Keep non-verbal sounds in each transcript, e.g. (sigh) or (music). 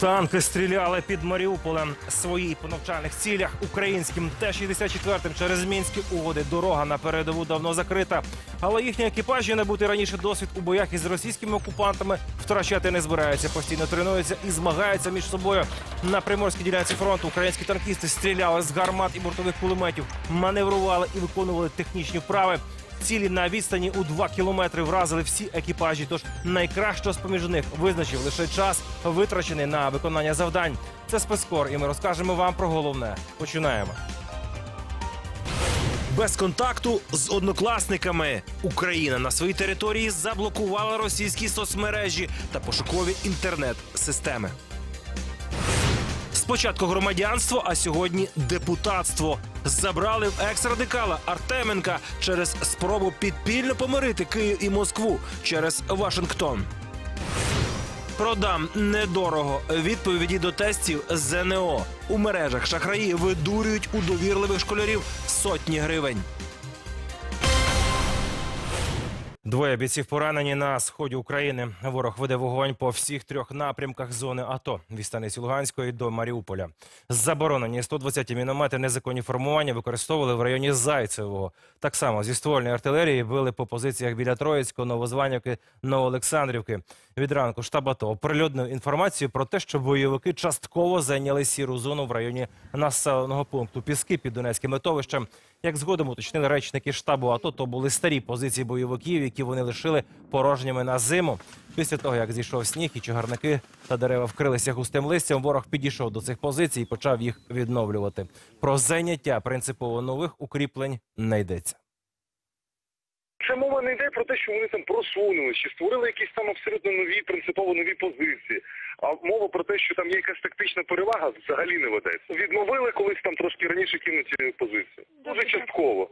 Танки стріляли під Маріуполем. Свої по навчальних цілях українським Т-64 через мінські угоди. Дорога на передову давно закрита. Але їхні екіпажі набути раніше досвід у боях із російськими окупантами втрачати не збираються. Постійно тренуються і змагаються між собою. На приморській ділянці фронту українські танкісти стріляли з гармат і бортових кулеметів, маневрували і виконували технічні вправи. Цілі на відстані у 2 кілометри вразили всі екіпажі. Тож найкращого з поміж них визначив лише час, витрачений на виконання завдань. Це спецкор, і ми розкажемо вам про головне. Починаємо. Без контакту з однокласниками Україна на своїй території заблокувала російські соцмережі та пошукові інтернет-системи. Спочатку громадянство, а сьогодні депутатство. Забрали в екс-радикала Артеменка через спробу підпільно помирити Київ і Москву через Вашингтон. Продам недорого. Відповіді до тестів ЗНО. У мережах шахраї видурюють у довірливих школярів сотні гривень. Двоє бійців поранені на сході України. Ворог веде вогонь по всіх трьох напрямках зони АТО від станиці Луганської до Маріуполя. Заборонені 120 міномети незаконні формування використовували в районі Зайцевого. Так само зі ствольної артилерії били по позиціях біля Троїцького, Новозванівки, Новоолександрівки. Від ранку штаб АТО оприлюднив інформацію про те, що бойовики частково зайняли сіру зону в районі населеного пункту Піски під Донецьким литовищем. Як згодом уточнили речники штабу АТО, то були старі позиції бойовиків, які вони лишили порожніми на зиму. Після того, як зійшов сніг і чагарники та дерева вкрилися густим листям, ворог підійшов до цих позицій і почав їх відновлювати. Про зайняття принципово нових укріплень не йдеться. Це мова не йде про те, що вони там просунули, чи створили якісь там абсолютно нові, принципово нові позиції. А мова про те, що там є якась тактична перевага, взагалі не ведеться. Відновили колись там трошки раніше кинуті позиції. Дуже частково.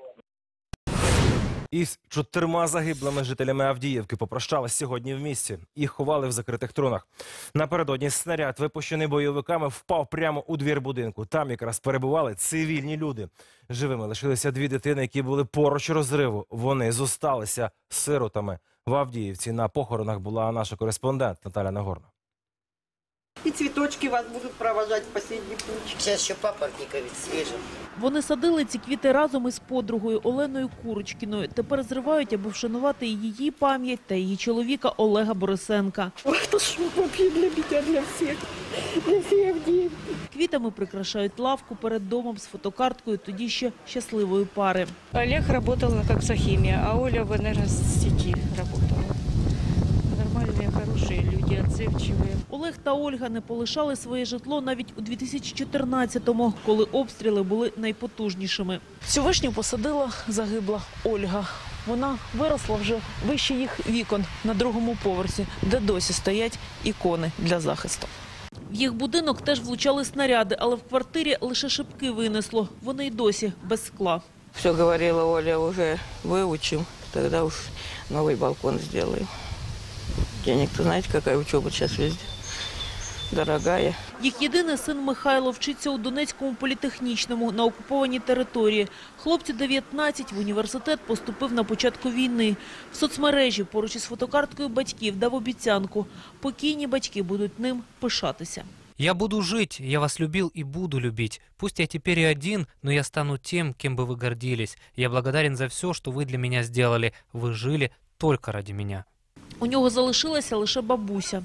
Із чотирма загиблими жителями Авдіївки попрощались сьогодні в місті. Їх ховали в закритих трунах. Напередодні снаряд, випущений бойовиками, впав прямо у двір будинку. Там якраз перебували цивільні люди. Живими лишилися дві дитини, які були поруч розриву. Вони зосталися сиротами. В Авдіївці на похоронах була наша кореспондент Наталя Нагорна. И цветочки вас будут провожать в последний путь. Сейчас еще папоротника ведь свежим. Вони садили ці квіти разом із подругою Оленою Курочкіною. Тепер зривають, аби вшанувати її пам'ять та її чоловіка Олега Борисенка. Это ж вообще для меня, для всех. Для всей Авдеевки. Квітами прикрашають лавку перед домом з фотокарткою тоді ще щасливої пари. Олег работал на Коксохимии, а Оля в энергосети работала Нормальные, хорошие люди, отзывчивые. Олег та Ольга не полишали своє житло навіть у 2014-му, коли обстріли були найпотужнішими. Цю вишню посадила загибла Ольга. Вона виросла вже вище їх вікон на другому поверсі, де досі стоять ікони для захисту. В їх будинок теж влучали снаряди, але в квартирі лише шибки винесло. Вони й досі без скла. Все говорила Оля, уже выучим, тогда уж новый балкон сделаем. Денег-то знаете, какая учеба сейчас везде? Дорогая. Їх єдиний син Михайло вчиться у Донецькому політехнічному на окупованій території. Хлопцю 19, в університет поступив на початку війни. В соцмережі поруч із фотокарткою батьків дав обіцянку. Покійні батьки будуть ним пишатися. Я буду жить, я вас любил и буду любить. Пусть я теперь и один, но я стану тем, кем бы вы гордились. Я благодарен за все, что вы для меня сделали. Вы жили только ради меня. У нього залишилася лише бабуся.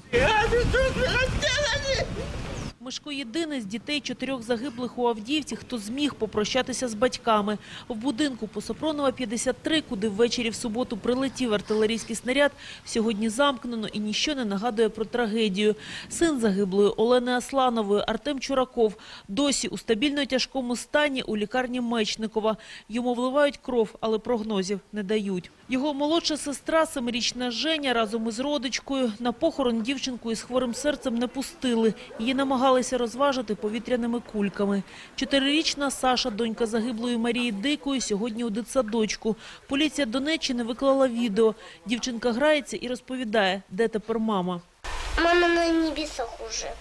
Мишко єдиний з дітей чотирьох загиблих у Авдіївці, хто зміг попрощатися з батьками. В будинку по Сопронова 53, куди ввечері в суботу прилетів артилерійський снаряд, сьогодні замкнено і ніщо не нагадує про трагедію. Син загиблої Олени Асланової Артем Чураков досі у стабільно тяжкому стані у лікарні Мечникова. Йому вливають кров, але прогнозів не дають. Його молодша сестра, семирічна Женя, разом із родичкою на похорон дівчинку із хворим серцем не пустили. Її намагалися розважити повітряними кульками. Чотирирічна Саша, донька загиблої Марії Дикої, сьогодні у дитсадочку. Поліція Донеччини виклала відео. Дівчинка грається і розповідає, де тепер мама. Мама на небесах уже.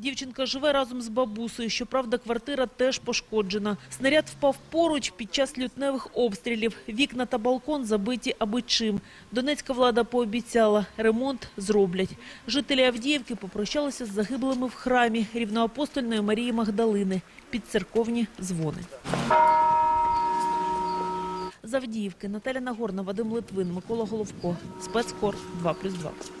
Дівчинка живе разом з бабусею. Щоправда, квартира теж пошкоджена. Снаряд впав поруч під час лютневих обстрілів. Вікна та балкон забиті аби чим. Донецька влада пообіцяла – ремонт зроблять. Жителі Авдіївки попрощалися з загиблими в храмі рівноапостольної Марії Магдалини під церковні дзвони. З Авдіївки Наталя Нагорна, Вадим Литвин, Микола Головко. Спецкор 2+,2.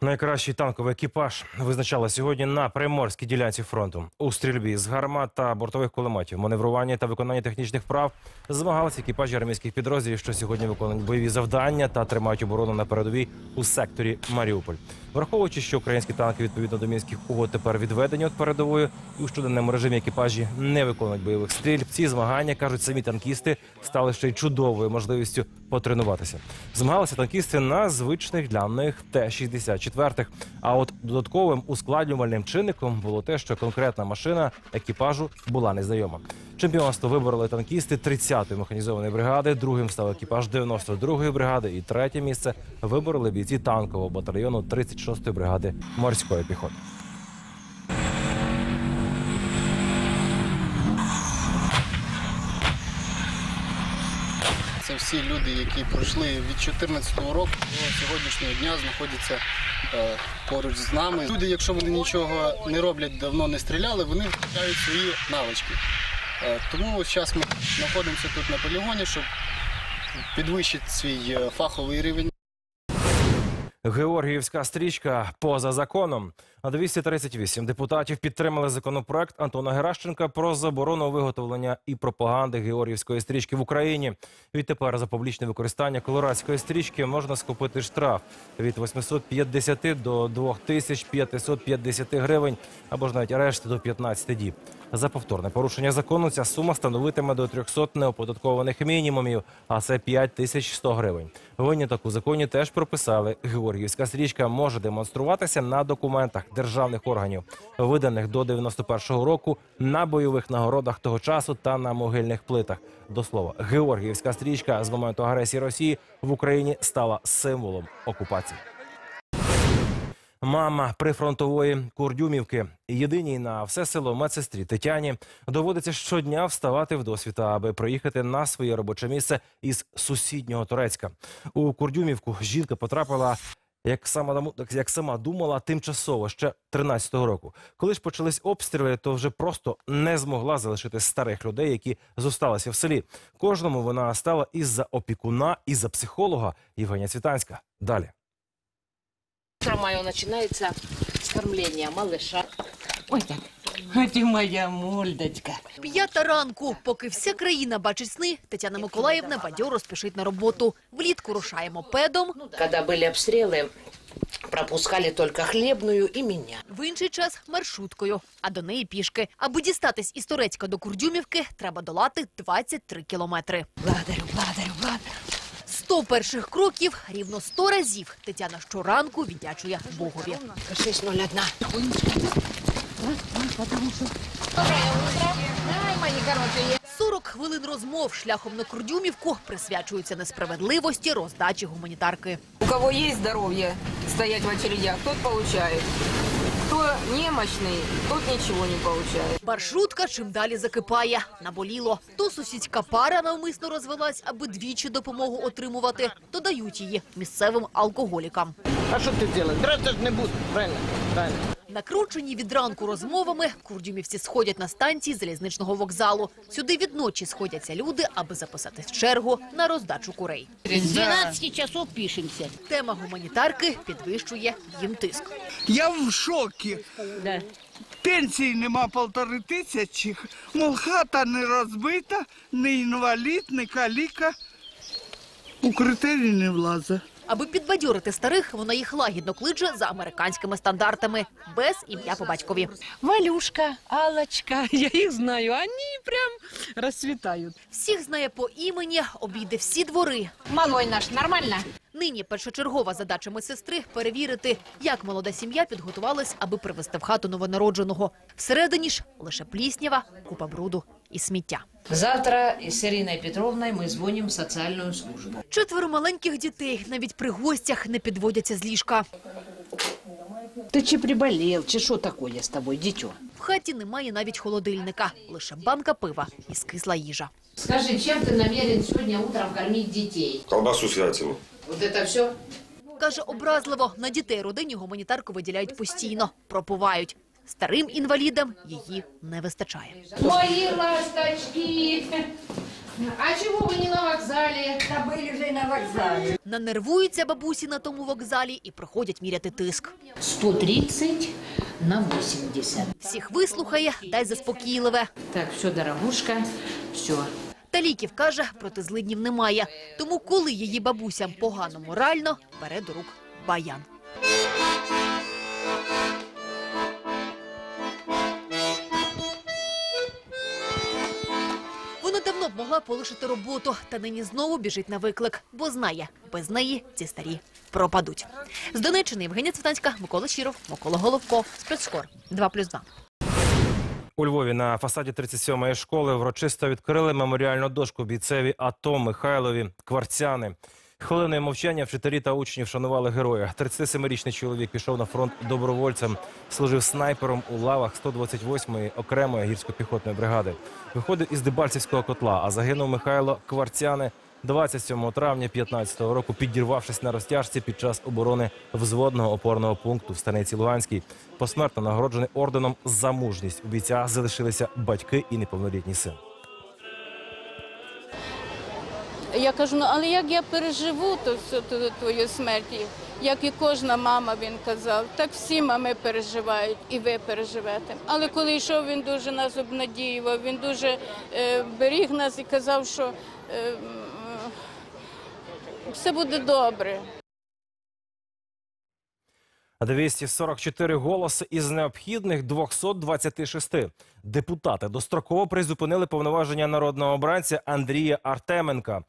Найкращий танковий екіпаж визначали сьогодні на приморській ділянці фронту. У стрільбі з гармат та бортових кулеметів, маневруванні та виконанні технічних прав змагалися екіпажі армійських підрозділів, що сьогодні виконують бойові завдання та тримають оборону на передовій у секторі Маріуполь. Враховуючи, що українські танки відповідно до мінських угод тепер відведені від передової і у щоденному режимі екіпажі не виконують бойових стрільб. Ці змагання кажуть самі танкісти стали ще й чудовою можливістю потренуватися. Змагалися танкісти на звичних для них Т-64. А от додатковим ускладнювальним чинником було те, що конкретна машина екіпажу була незнайома. Чемпіонство вибороли танкісти 30-ї механізованої бригади, другим став екіпаж 92-ї бригади і третє місце вибороли бійці танкового батальйону 36-ї бригади морської піхоти. Це всі люди, які пройшли від 2014 року до сьогоднішнього дня, знаходяться е, поруч з нами. Люди, якщо вони нічого не роблять, давно не стріляли, вони втрачають свої навички. Е, тому зараз ми знаходимося тут на полігоні, щоб підвищити свій е, фаховий рівень. Георгіївська стрічка поза законом. А 238 депутатів підтримали законопроект Антона Геращенка про заборону виготовлення і пропаганди Георгіївської стрічки в Україні. Відтепер за публічне використання колорадської стрічки можна скупити штраф від 850 до 2550 гривень або ж навіть арешт до 15 діб. За повторне порушення закону ця сума становитиме до 300 неоподаткованих мінімумів, а це 5100 гривень. Виняток у законі теж прописали. Георгіївська стрічка може демонструватися на документах державних органів, виданих до 91-го року, на бойових нагородах того часу та на могильних плитах. До слова, Георгіївська стрічка з моменту агресії Росії в Україні стала символом окупації. Мама прифронтової Курдюмівки, єдиній на все село медсестрі Тетяні, доводиться щодня вставати в досвіта, аби приїхати на своє робоче місце із сусіднього Турецька. У Курдюмівку жінка потрапила. Як сама як сама думала, тимчасово ще 13-го року. Коли ж почались обстріли, то вже просто не змогла залишити старих людей, які зосталися в селі. Кожному вона стала із-за опікуна, і за психолога Євгенія Цвітанська. Далі. Утро починається кормления малыша. Ой, так. Ой, ти моя мордочка. П'ята ранку, поки вся країна бачить сни, Тетяна Миколаївна бадьоро спішить на роботу. Влітку рушає мопедом, Когда были обстрелы, пропускали только хлебную и меня. в інший час маршруткою, а до неї пішки. Аби дістатись із Турецька до Курдюмівки, треба долати 23 кілометри. Благодарю, благодарю, благодарю. 100 перших кроків рівно 100 разів Тетяна щоранку віддячує Богові. 6.01. 40 хвилин розмов шляхом на Курдюмівку присвячуються несправедливості роздачі гуманітарки. У кого есть здоровье стоять в очередях, тот получает. Кто немощный, тот ничего не получает. Маршрутка чим далі закипає. Наболіло. То сусідська пара навмисно розвелась, аби двічі допомогу отримувати, то дають її місцевим алкоголікам. А що ти робиш? Драти ж не буду, правильно? Правильно. Накручені від ранку розмовами, курдюмівці сходять на станції залізничного вокзалу. Сюди відночі сходяться люди, аби записатись в чергу на роздачу курей. З 12 часов пишемося. Тема гуманітарки підвищує їм тиск. Я в шокі. Пенсії нема полтори тисячі. Мол, хата не розбита, не інвалід, не каліка. У критерії не влазить. Аби підбадьорити старих, вона їх лагідно кличе за американськими стандартами, без ім'я по батькові. Валюшка, Аллочка, (laughs) я їх знаю, вони прям розцвітають. Всіх знає по імені, обійде всі двори. Малой наш, нормально? Нині першочергова задача медсестри – перевірити, як молода сім'я підготувалась, аби привезти в хату новонародженого. Всередині ж лише пліснява, купа бруду і сміття. Завтра с Ириной Петровной мы звоним в социальную службу. Четверо маленьких дітей навіть при гостях не підводяться з ліжка. Ты чи приболел, чи что такое с тобой, дитё? В хаті немає навіть холодильника, лише банка пива і скисла їжа. Скажи, чем ты намерен сегодня утром кормить детей? Колбасу с яйцами. Вот это все? Каже, образливо, на дітей родині гуманітарку виділяють постійно, пропувають. Старим інвалідам її не вистачає. Мои ласточки! А чего вы не на вокзале? Та були вже на вокзалі. Нанервуються бабусі на тому вокзалі і проходять міряти тиск. 130 на 80. Всіх вислухає, дай заспокійливе. Так, все, дорогушка, все. Та ліків, каже, проти злиднів немає. Тому коли її бабусям погано морально, бере до рук баян. Вона давно б могла полишити роботу, та нині знову біжить на виклик, бо знає, без неї ці старі пропадуть. З Донеччини Євгенія Цвітанська, Микола Щіров, Микола Головко, Спецкор 2+,2. У Львові на фасаді 37-ї школи врочисто відкрили меморіальну дошку бійцеві АТО Михайлові Кварцяни. Хвилиною мовчання вчителі та учні вшанували героя. 37-річний чоловік пішов на фронт добровольцем, служив снайпером у лавах 128-ї окремої гірсько-піхотної бригади. Виходив із Дебальцівського котла, а загинув Михайло Кварцяни 27 травня 15-го року, підірвавшись на розтяжці під час оборони взводного опорного пункту в Станиці Луганській. Посмертно нагороджений орденом за мужність. У бійця залишилися батьки і неповнолітній син. Я кажу, ну але як я переживу ту, всю ту, твою смерть, як і кожна мама, він казав, так всі мами переживають, і ви переживете. Але коли йшов, він дуже нас обнадіював, він дуже е, беріг нас і казав, що е, все буде добре. 244 голоси із необхідних 226. Депутати достроково призупинили повноваження народного обранця Андрія Артеменка.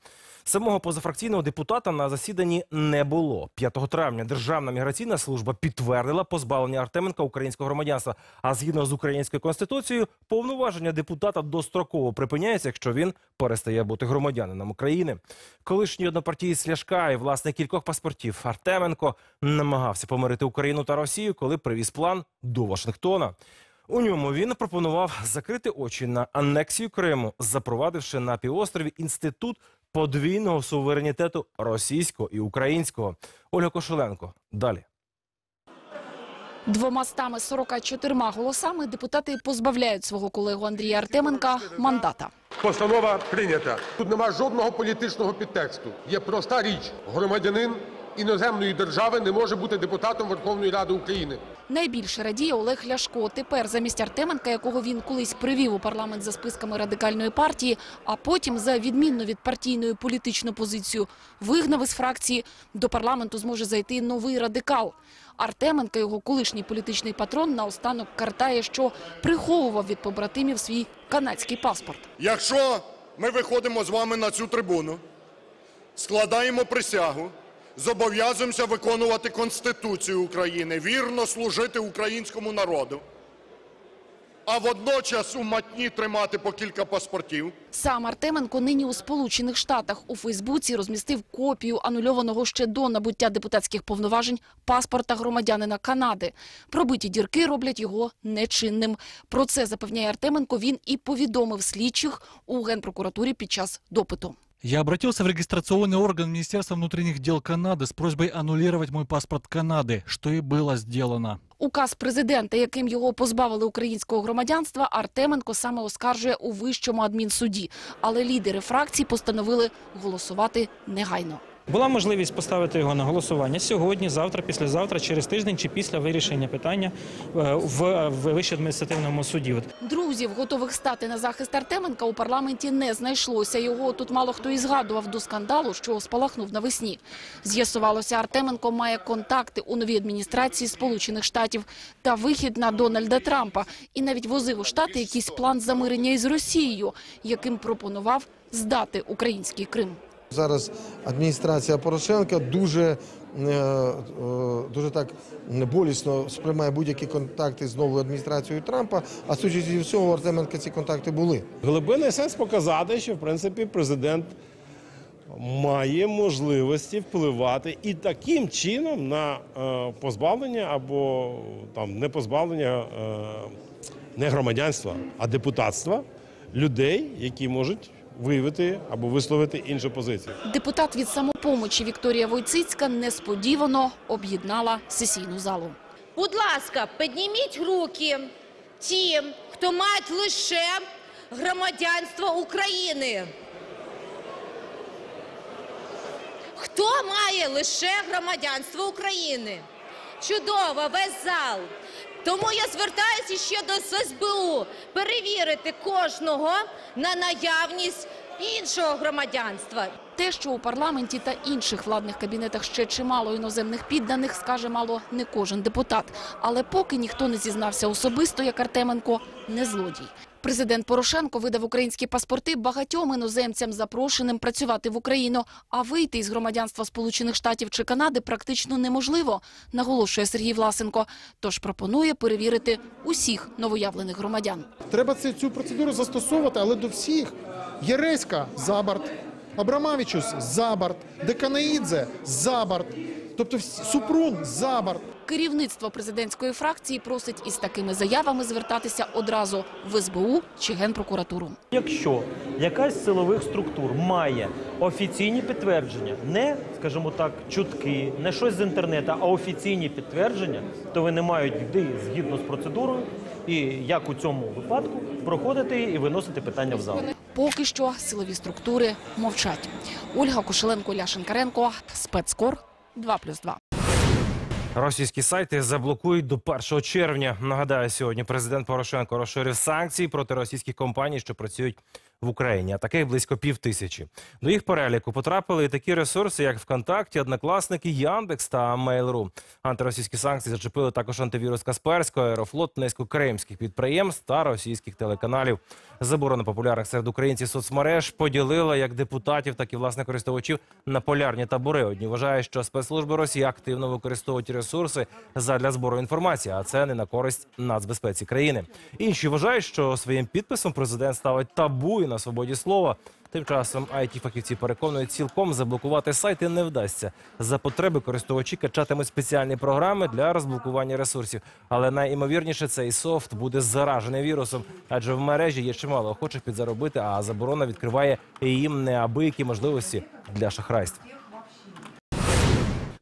Самого позафракційного депутата на засіданні не було. 5 травня Державна міграційна служба підтвердила позбавлення Артеменка українського громадянства. А згідно з українською конституцією, повноваження депутата достроково припиняються, якщо він перестає бути громадянином України. Колишній однопартієць Ляшка і власне кількох паспортів Артеменко намагався помирити Україну та Росію, коли привіз план до Вашингтона. У ньому він пропонував закрити очі на анексію Криму, запровадивши на півострові інститут подвійного суверенітету російського і українського. Ольга Кошеленко. Далі. Двомастами 44 голосами депутати позбавляють свого колегу Андрія Артеменка мандата. Постанова прийнята. Тут нема жодного політичного підтексту. Є проста річ: громадянин іноземної держави не може бути депутатом Верховної Ради України. Найбільше радіє Олег Ляшко. Тепер замість Артеменка, якого він колись привів у парламент за списками радикальної партії, а потім за відмінну від партійної політичну позицію вигнав із фракції, до парламенту зможе зайти новий радикал. Артеменка, його колишній політичний патрон, наостанок картає, що приховував від побратимів свій канадський паспорт. Якщо ми виходимо з вами на цю трибуну, складаємо присягу, зобов'язуємося виконувати Конституцію України, вірно служити українському народу, а водночас у матні тримати по кілька паспортів, Сам Артеменко нині у Сполучених Штатах у Фейсбуці розмістив копію анульованого ще до набуття депутатських повноважень паспорта громадянина Канади. Пробиті дірки роблять його нечинним. Про це запевняє Артеменко. Він і повідомив слідчих у генпрокуратурі під час допиту. Я обратился в регистрационный орган Министерства внутренних дел Канады с просьбой аннулировать мой паспорт Канады, что и было сделано. Указ президента, яким його позбавили українського громадянства, Артеменко саме оскаржує у вищому адмінсуді. Але лідери фракцій постановили голосувати негайно. Була можливість поставити його на голосування сьогодні, завтра, післязавтра, через тиждень чи після вирішення питання е, в, Вищому адміністративному суді. Друзів, готових стати на захист Артеменка, у парламенті не знайшлося. Його тут мало хто і згадував до скандалу, що спалахнув навесні. З'ясувалося, Артеменко має контакти у новій адміністрації Сполучених Штатів та вихід на Дональда Трампа. І навіть возив у Штати якийсь план замирення із Росією, яким пропонував здати український Крим. Зараз адміністрація Порошенка дуже, е, е, дуже так болісно сприймає будь-які контакти з новою адміністрацією Трампа. А судячи зі всього, Артеменка ці контакти були. Глибинний сенс показати, що в принципі президент має можливості впливати і таким чином на е, позбавлення або там не позбавлення не громадянства, а депутатства людей, які можуть виявити або висловити іншу позицію. Депутат від самопомочі Вікторія Войцицька несподівано об'єднала сесійну залу. Будь ласка, підніміть руки ті, хто мають лише громадянство України. Хто має лише громадянство України? Чудово, весь зал. Тому я звертаюся ще до СБУ перевірити кожного на наявність іншого громадянства. Те, що у парламенті та інших владних кабінетах ще чимало іноземних підданих, скаже мало не кожен депутат. Але поки ніхто не зізнався особисто, як Артеменко, не злодій. Президент Порошенко видав українські паспорти багатьом іноземцям, запрошеним працювати в Україну. А вийти із громадянства Сполучених Штатів чи Канади практично неможливо, наголошує Сергій Власенко. Тож пропонує перевірити усіх новоявлених громадян. Треба цю процедуру застосовувати, але до всіх. Єреська за борт, Абрамавічус за борт, Деканаїдзе за борт, Тобто, Супрун, Забар. Керівництво президентської фракції просить із такими заявами звертатися одразу в СБУ чи генпрокуратуру. Якщо якась з силових структур має офіційні підтвердження, не скажімо так, чутки, не щось з інтернету, а офіційні підтвердження, то вони мають йти згідно з процедурою. І як у цьому випадку проходити і виносити питання в зал. Поки що силові структури мовчать. Ольга Кошеленко, Ляшенкаренко, спецкор 2 плюс 2. Російські сайти заблокують до 1 червня. Нагадаю, сьогодні президент Порошенко розширив санкції проти російських компаній, що працюють в Україні. А таких близько пів тисячі. До їх переліку потрапили і такі ресурси, як ВКонтакті, Однокласники, Яндекс та Mail.ru. Антиросійські санкції зачепили також антивірус Касперського, Аерофлот, низку кримських підприємств та російських телеканалів. Заборона популярних серед українців соцмереж поділила як депутатів, так і власне користувачів на полярні табори. Одні вважають, що спецслужби Росії активно використовують ресурси задля збору інформації, а це не на користь нацбезпеці країни. Інші вважають, що своїм підписом президент ставить табу на свободі слова. Тим часом it фахівці переконують, цілком заблокувати сайти не вдасться. За потреби користувачі качатимуть спеціальні програми для розблокування ресурсів. Але найімовірніше цей софт буде заражений вірусом, адже в мережі є чимало охочих підзаробити, а заборона відкриває їм неабиякі можливості для шахрайств.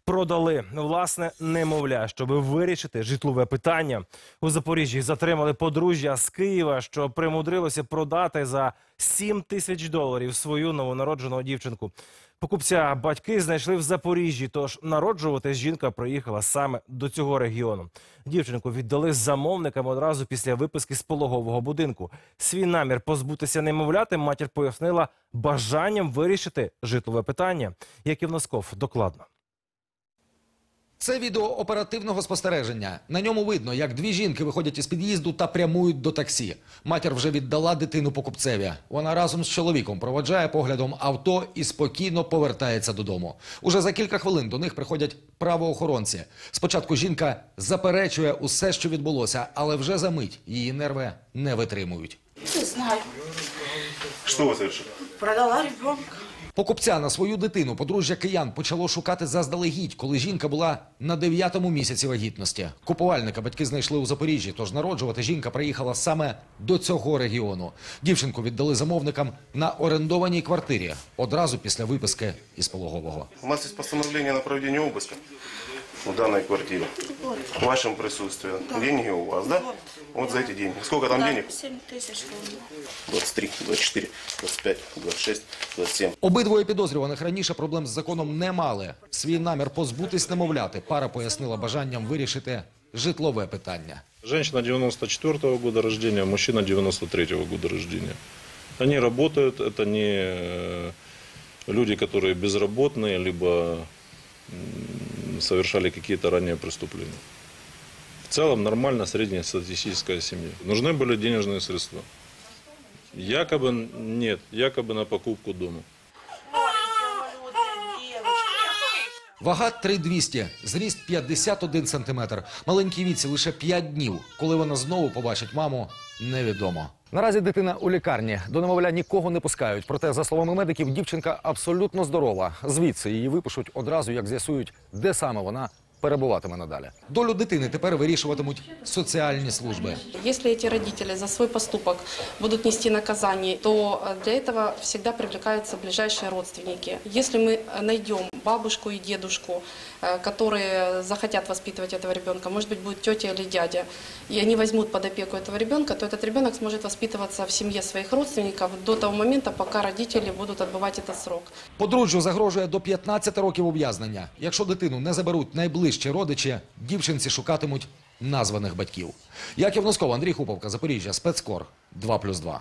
Продали власне немовля, щоб вирішити житлове питання. У Запоріжжі затримали подружжя з Києва, що примудрилося продати за 7 тисяч доларів свою новонароджену дівчинку. Покупця батьки знайшли в Запоріжжі, тож народжувати жінка приїхала саме до цього регіону. Дівчинку віддали замовникам одразу після виписки з пологового будинку. Свій намір позбутися немовляти матір пояснила бажанням вирішити житлове питання. Яків Носков докладно. Це відео оперативного спостереження. На ньому видно, як дві жінки виходять із під'їзду та прямують до таксі. Матір вже віддала дитину покупцеві. Вона разом з чоловіком проводжає поглядом авто і спокійно повертається додому. Уже за кілька хвилин до них приходять правоохоронці. Спочатку жінка заперечує усе, що відбулося, але вже за мить її нерви не витримують. Не знаю. Що ви совершили? Продала ребенка. Покупця на свою дитину подружжя киян почало шукати заздалегідь, коли жінка була на дев'ятому місяці вагітності. Купувальника батьки знайшли у Запоріжжі, тож народжувати жінка приїхала саме до цього регіону. Дівчинку віддали замовникам на орендованій квартирі одразу після виписки із пологового. У нас есть постановление на проведение обыска в данной квартире. В вашем присутствии. Деньги у вас, да? Вот за эти деньги. Сколько там Да, денег? 7 тысяч гривен. 23, 24, 25, 26, 27. Обидвоє підозрюваних раніше проблем з законом не мали. Свій намір позбутись немовляти пара пояснила бажанням вирішити житлове питання. Женщина 94 года рождения, мужчина 93 года рождения. Они работают, это не э, люди, которые безработные, либо м, совершали какие-то ранее преступления. В целом нормально среднестатистическая семья. Нужны были денежные средства. Якобы нет, якобы на покупку дома. Вага 3200, зріст 51 сантиметр. Маленькій віці лише 5 днів. Коли вона знову побачить маму, невідомо. Наразі дитина у лікарні. До немовля нікого не пускають. Проте, за словами медиків, дівчинка абсолютно здорова. Звідси її випишуть одразу, як з'ясують, де саме вона перебуватиме надалі. Долю дитини тепер вирішуватимуть соціальні служби. Если эти родители за свой поступок будут нести наказание, то э, для этого всегда привлекаются ближайшие родственники. Если мы э, найдем бабушку и дедушку, э, которые захотят воспитывать этого ребенка, может быть, будет тетя или дядя, и они возьмут под опеку этого ребенка, то этот ребенок сможет воспитываться в семье своих родственников до того момента, пока родители будут отбывать этот срок. Подружжю загрожує до 15 років ув'язнення. Якщо дитину не заберуть найближчі родичі, дівчинці шукатимуть названих батьків. Яків Носков, Андрій Хуповка, Запоріжжя, спецкор 2+,2.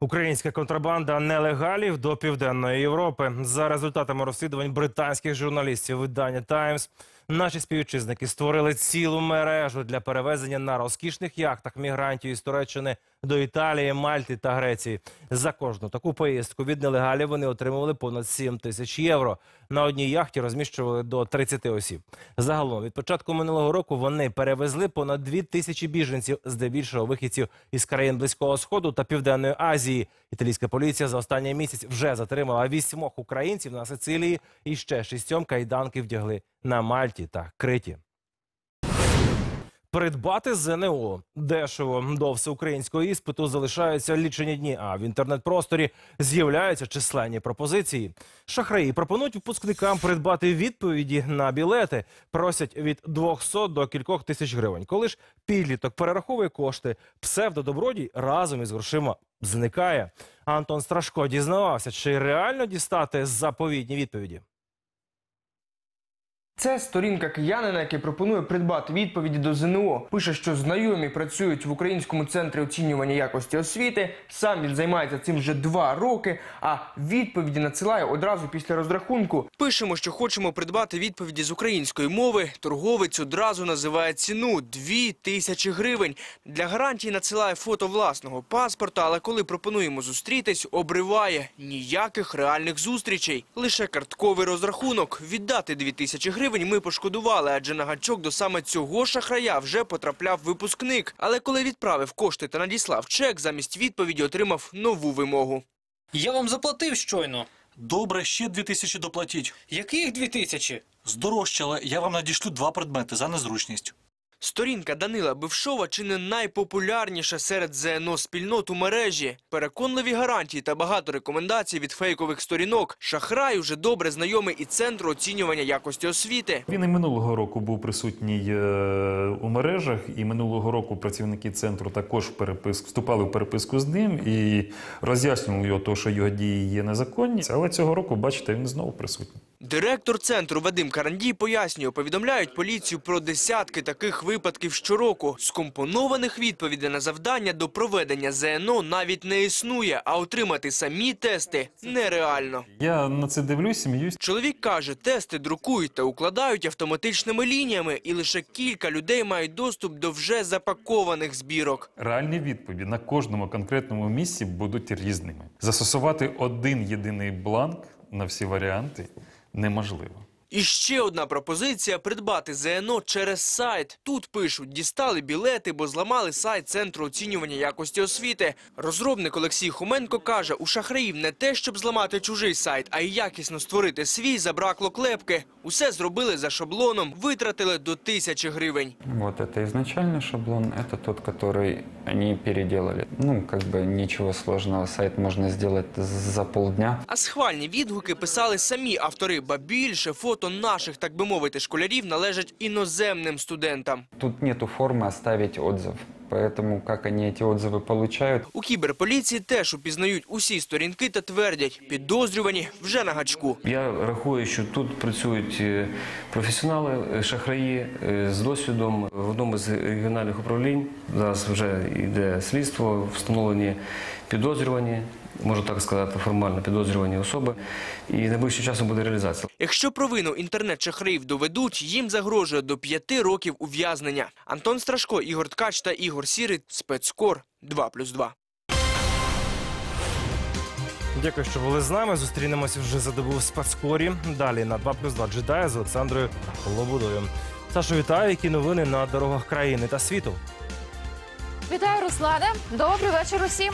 Українська контрабанда нелегалів до південної Європи. За результатами розслідувань британських журналістів видання Таймс, наші співвітчизники створили цілу мережу для перевезення на розкішних яхтах мігрантів із Туреччини до Італії, Мальти та Греції. За кожну таку поїздку від нелегалів вони отримували понад 7 тисяч євро. На одній яхті розміщували до 30 осіб. Загалом від початку минулого року вони перевезли понад 2 тисячі біженців, здебільшого вихідців із країн Близького Сходу та Південної Азії. Італійська поліція за останній місяць вже затримала вісьмох українців на Сицилії і ще шістьом кайданки вдягли на Мальті та Криті. Придбати ЗНО дешево до всеукраїнського іспиту залишаються лічені дні. А в інтернет-просторі з'являються численні пропозиції. Шахраї пропонують випускникам придбати відповіді на білети. Просять від 200 до кількох тисяч гривень. Коли ж підліток перераховує кошти, псевдодобродій разом із грошима зникає. Антон Страшко дізнавався, чи реально дістати заповідні відповіді. Це сторінка киянина, який пропонує придбати відповіді до ЗНО. Пише, що знайомі працюють в українському центрі оцінювання якості освіти. Сам він займається цим вже два роки, а відповіді надсилає одразу після розрахунку. Пишемо, що хочемо придбати відповіді з української мови. Торговець одразу називає ціну 2 тисячі гривень. Для гарантії надсилає фото власного паспорта, але коли пропонуємо зустрітись, обриває ніяких реальних зустрічей. Лише картковий розрахунок. Віддати 2 тисячі гривень ми пошкодували, адже на гачок до саме цього шахрая вже потрапляв випускник. Але коли відправив кошти та надіслав чек, замість відповіді отримав нову вимогу. Я вам заплатив щойно. Добре, ще дві тисячі доплатіть. Яких дві тисячі? Здорожчали, я вам надішлю два предмети за незручність. Сторінка Данила Бившова чи не найпопулярніша серед ЗНО спільнот у мережі. Переконливі гарантії та багато рекомендацій від фейкових сторінок. Шахрай уже добре знайомий і центру оцінювання якості освіти. Він і минулого року був присутній е, у мережах, і минулого року працівники центру також в переписку вступали в переписку з ним і роз'яснювали його, що його дії є незаконні. Але цього року, бачите, він знову присутній. Директор центру Вадим Карандій пояснює, повідомляють поліцію про десятки таких випадків щороку. Скомпонованих відповідей на завдання до проведення ЗНО навіть не існує, а отримати самі тести нереально. Я на це дивлюсь, сміюсь. Чоловік каже, тести друкують та укладають автоматичними лініями, і лише кілька людей мають доступ до вже запакованих збірок. Реальні відповіді на кожному конкретному місці будуть різними. Застосувати один єдиний бланк на всі варіанти неможливо. І ще одна пропозиція – придбати ЗНО через сайт. Тут пишуть, дістали білети, бо зламали сайт Центру оцінювання якості освіти. Розробник Олексій Хоменко каже, у шахраїв не те, щоб зламати чужий сайт, а й якісно створити свій забракло клепки. Усе зробили за шаблоном, витратили до тисячі гривень. Вот это изначальный шаблон, это тот, который они переделали. Ну, как бы ничего сложного, сайт можно сделать за полдня. А схвальні відгуки писали самі автори, ба більше фото наших, так би мовити, школярів належать іноземним студентам. Тут нету формы оставить отзыв, поэтому как они эти отзывы получают, У кіберполіції теж упізнають усі сторінки та твердять, підозрювані вже на гачку. Я рахую, що тут працюють е, професіонали, е, шахраї е, з досвідом в одному з регіональних управлінь. Зараз вже йде слідство, встановлені підозрювані, можу так сказати, формально підозрювані особи. І найближчим часом буде реалізація. Якщо провину інтернет-шахраїв доведуть, їм загрожує до п'яти років ув'язнення. Антон Страшко, Ігор Ткач та Ігор Сірий. Спецкор 2+,2. Дякую, що були з нами. Зустрінемося вже за добу в спецкорі. Далі на 2 плюс 2 джедає з Олександрою Лобудою. Сашу, вітаю, які новини на дорогах країни та світу. Вітаю, Руслане. Добрий вечір усім.